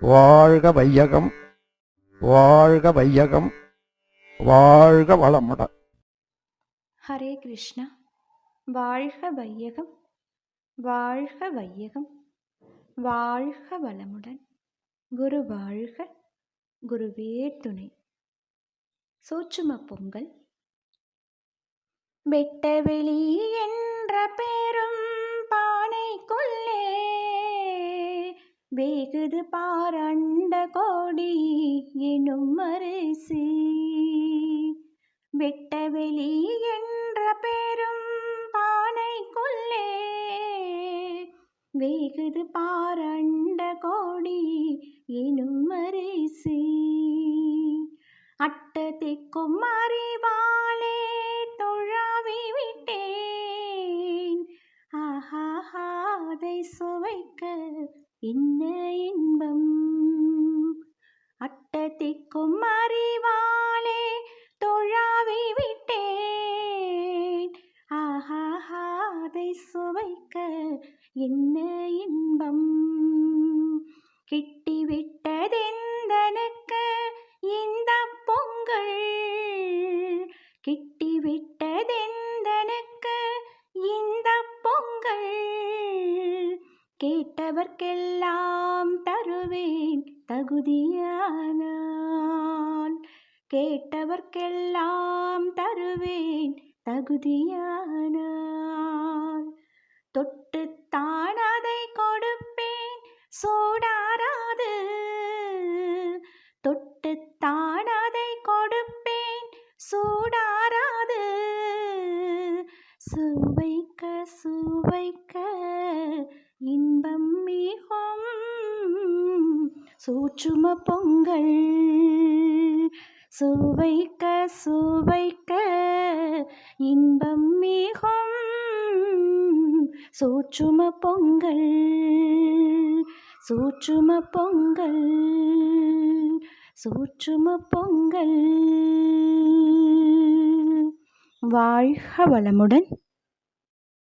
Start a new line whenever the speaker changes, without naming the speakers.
வாழ்க வையகம் வாழ்க வையகம் வாழ்க வளமுடன்
ஹரே கிருஷ்ணா. வாழ்க வையகம் வாழ்க வையகம் வாழ்க வளமுடன். குரு வாழ்க குருவே துணை. சூட்சும பொங்கல். வெட்டவெளி என்ற பெரும் வேகுது பாரண்ட கோடி எனும் அரிசி வெட்டவெளி என்ற பெரும் பானைக்குள்ளே வேகுது பாரண்ட கோடி எனும் அரிசி அட்டத்திக்கும் அறிவா என்ன இன்பம். அட்டத்திக்கும் அறிவாலே தொழாவி விட்டேன். ஆஹாஹாதை சுவைக்க என்ன இன்பம்? கிட்டிவிட்டதெந்தனுக்கு இந்த பொங்கல். கிட்டிவிட்டதென் கேட்டவர்க்கெல்லாம் தருவேன் தகுதியானால் கேட்டவர்க்கெல்லாம் தருவேன் தகுதியானால் தொட்டுத்தான் அதை கொடுப்பேன் சூடாராது. தொட்டுத்தான் அதை கொடுப்பேன் சூடாராது. சுவைக்க சுவைக்க இன்பம் மிகும் சூற்றும பொங்கல். சுவைக்க சுவைக்க இன்பம் மிகும் சூற்றும பொங்கல். சூற்றும பொங்கல் சூற்றும பொங்கல். வாழ்க வளமுடன்.